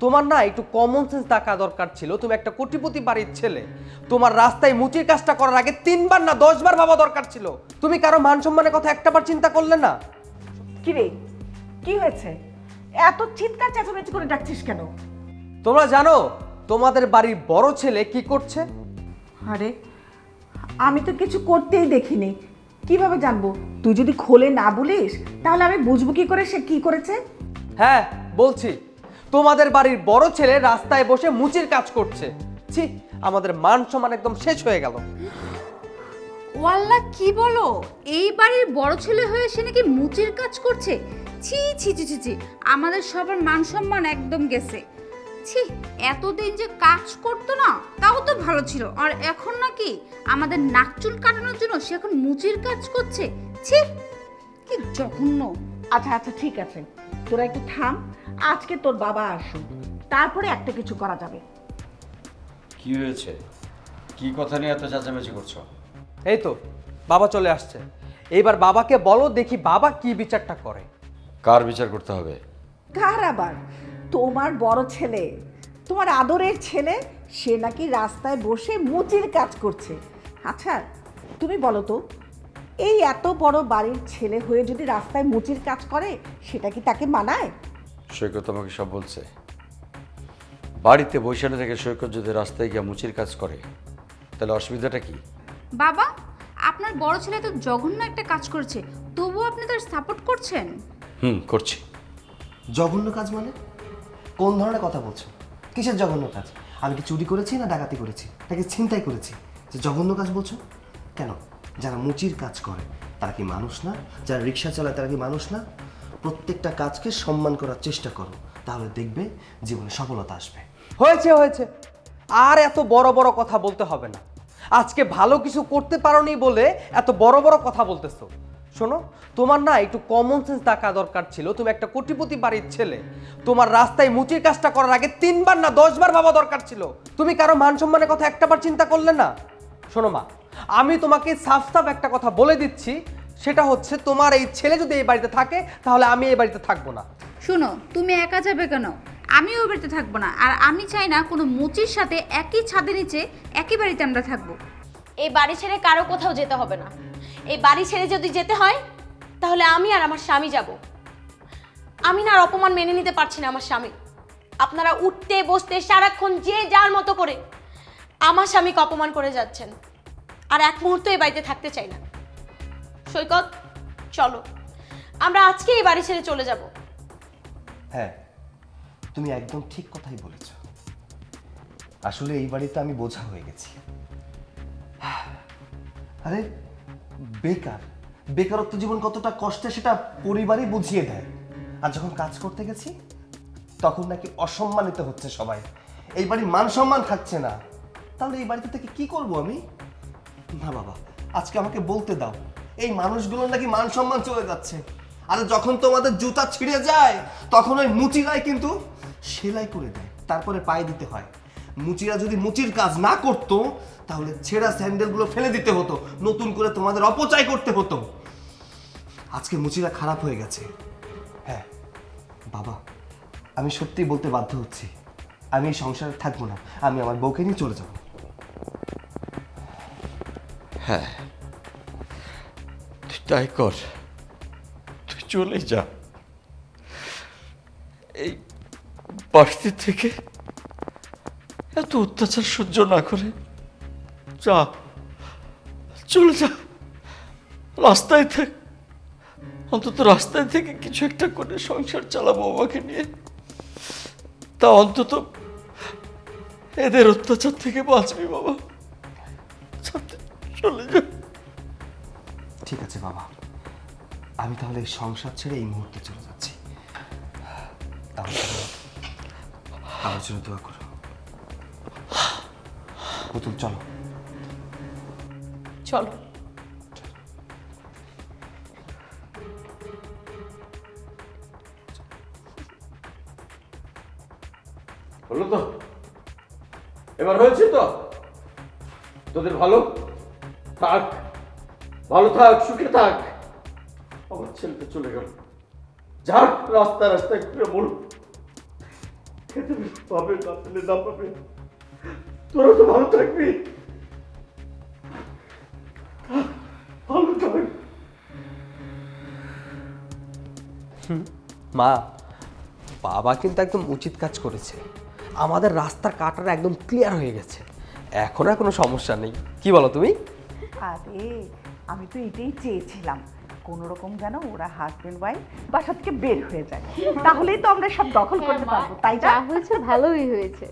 তোমার না একটু কমন সেন্স থাকা দরকার ছিল। তুমি একটা কোটিপতি বাড়ির ছেলে। তোমার রাস্তায় মুচির কাজটা করার আগে তিনবার না দশবার ভাবা দরকার ছিল। তুমি কারও মান সম্মানের কথা একটাবার চিন্তা করলে না? কি রে? কি হয়েছে? এত চিৎকার চেঁচামেচি করে ডাকছিস কেন? তোমরা জানো তোমাদের বাড়ির বড় ছেলে কি করছে? আরে আমি তো কিছু করতেই দেখিনি। কীভাবে জানব? তুই যদি খোলে না বলিস তাহলে আমি বুঝব কি করে সে কি করেছে? হ্যাঁ বলছি। তোমাদের বাড়ির বড় ছেলে রাস্তায় বসে মুচির কাজ করছে। ছি, আমাদের মান সম্মান একদম শেষ হয়ে গেল। ওয়াল্লা, কি বলো? এই বাড়ির বড় ছেলে হয়ে সে নাকি মুচির কাজ করছে? ছি ছি ছি ছি আমাদের সবার মান সম্মান একদম গেছে। ছি, এতদিন যে কাজ করতো না, তাও তো ভালো ছিল। আর এখন নাকি আমাদের নাকচুল কাটানোর জন্য সে এখন মুচির কাজ করছে। ছি, কি জঘন্য। আচ্ছা আচ্ছা ঠিক আছে। তোরা একটু থাম আজকে তোর বাবা আসুক তারপরে একটা কিছু করা যাবে। কি হয়েছে? কি কথা নিয়ে এত চেঁচামেচি করছ? এই তো বাবা চলে আসছে। এইবার বাবাকে বলো দেখি বাবা কি বিচারটা করে। কার বিচার করতে হবে? কার আবার? তোমার বড় ছেলে তোমার আদরের ছেলে সে নাকি রাস্তায় বসে মুচির কাজ করছে। আচ্ছা তুমি বলো তো এই এত বড় বাড়ির ছেলে হয়ে যদি রাস্তায় মুচির কাজ করে সেটা কি তাকে মানায়? সৈকত আমাকে সব বলছে। বাড়িতে বৈশালে থেকে সৈকত যদি রাস্তায় গিয়ে মুচির কাজ করে তাহলে অসুবিধাটা কি? বাবা আপনার বড় ছেলে তো জঘন্য একটা কাজ করছে তবুও আপনি তার সাপোর্ট করছেন? হুম করছি। জঘন্য কাজ মানে? কোন ধরনের কথা বলছো? কিসের জঘন্য কাজ? আমি কি চুরি করেছি না ডাকাতি করেছি? নাকি ছিনতাই করেছি? যে জঘন্য কাজ বলছো? কেন? যারা মুচির কাজ করে, তারা কি মানুষ না? যারা রিক্সা চালায়, তারা কি মানুষ না? প্রত্যেকটা কাজকে সম্মান করার চেষ্টা করো, তাহলে দেখবে জীবনে সফলতা আসবে। হয়েছে হয়েছে। আর এত বড় বড় কথা বলতে হবে না। আজকে ভালো কিছু করতে পারোনি বলে এত বড় বড় কথা বলতেছো। শোনো, তোমার না একটু কমন সেন্স থাকা দরকার ছিল। তুমি একটা কোটিপতি বাড়ির ছেলে। তোমার রাস্তায় মুচির কাজটা করার আগে তিনবার না দশবার ভাবা দরকার ছিল। তুমি কারও মান সম্মানের কথা একটাবার চিন্তা করলে না? শোনো মা আমি তোমাকে সাফ সাফ একটা কথা বলে দিচ্ছি সেটা হচ্ছে তোমার এই ছেলে যদি এই বাড়িতে থাকে তাহলে আমি এই বাড়িতে থাকব না। শোনো তুমি একা যাবে কেন? আমিও ওই বাড়িতে থাকব না আর আমি চাই না কোনো মুচির সাথে একই ছাদের নিচে একই বাড়িতে আমরা থাকব। এই বাড়ি ছেড়ে কারও কোথাও যেতে হবে না। এই বাড়ি ছেড়ে যদি যেতে হয় তাহলে আমি আর আমার স্বামী যাব। আমি না আর অপমান মেনে নিতে পারছি না আমার স্বামী আপনারা উঠতে বসতে সারাক্ষণ যে যার মতো করে আমার স্বামীকে অপমান করে যাচ্ছেন। আর এক মুহূর্ত এই বাড়িতে থাকতে চাই না। সৈকত, চলো। আমরা আজকে এই বাড়ি ছেড়ে চলে যাব। হ্যাঁ তুমি একদম ঠিক কথাই বলেছ। আসলে এই বাড়িতে আমি বোঝা হয়ে গেছি। আরে, বেকার। বেকারত্ব জীবন কতটা কষ্টে সেটা পরিবারই বুঝিয়ে দেয়। আর যখন কাজ করতে গেছি, তখন নাকি অসম্মানিত হচ্ছে সবাই। এই বাড়ির মান সম্মান থাকছে না। তাহলে এই বাড়িতে থেকে কি করব আমি? না বাবা, আজকে আমাকে বলতে দাও, এই মানুষগুলোর নাকি মান সম্মান চলে যাচ্ছে। আর যখন তোমাদের জুতা ছিঁড়ে যায়, তখন ওই মুচিরাই কিন্তু সেলাই করে দেয়, তারপরে পায়ে দিতে হয়। মুচিরা যদি মুচির কাজ না করতো, তাহলে ছেঁড়া স্যান্ডেলগুলো ফেলে দিতে হতো, নতুন করে তোমাদের অপচয় করতে হতো। আজকে মুচিরা খারাপ হয়ে গেছে। হ্যাঁ বাবা, আমি সত্যি বলতে বাধ্য হচ্ছি। আমি এই সংসারে থাকব না, আমি আমার বউকে নিয়ে চলে যাব। হ্যাঁ। তুই তাই কর। তুই চলে যা। এই বাড়িতে থেকে এত অত্যাচার সহ্য না করে যা, চলে যা। রাস্তায় থাক। অন্তত রাস্তায় থেকে কিছু একটা করে সংসার চালাবো আমাকে নিয়ে। তা অন্তত এদের অত্যাচার থেকে বাঁচবি বাবা। চলে যা ঠিক আছে বাবা। আমি তাহলে এই সংসার ছেড়ে এই মুহূর্তে চলে যাচ্ছি। আমার আমার জন্য দোয়া করো। পুতুল চলো। চলো। হলো তো? এবার হয়েছে তো? তোদের ভালো? থাক, ভালো থাক, সুখে থাক। আমার ছেলেটা চলে গেল। যাক, রাস্তা রাস্তায় ঘুরে মরুক পাবে, না পেলে না পাবে। তোরা তো ভালো থাকবি। ভালো থাকবি মা, বাবা কিন্তু একদম উচিত কাজ করেছে। আমাদের রাস্তার কাটাটা একদম ক্লিয়ার হয়ে গেছে। এখন আর কোনো সমস্যা নেই। কি বলো তুমি? আরে আমি তো এটাই চেয়েছিলাম। কোনো রকম যেন ওরা হাজবেন্ড ওয়াইফ বাসা থেকে বের হয়ে যায়। তাহলেই তো আমরা সব দখল করতে পারব তাই যা হয়েছে ভালোই হয়েছে।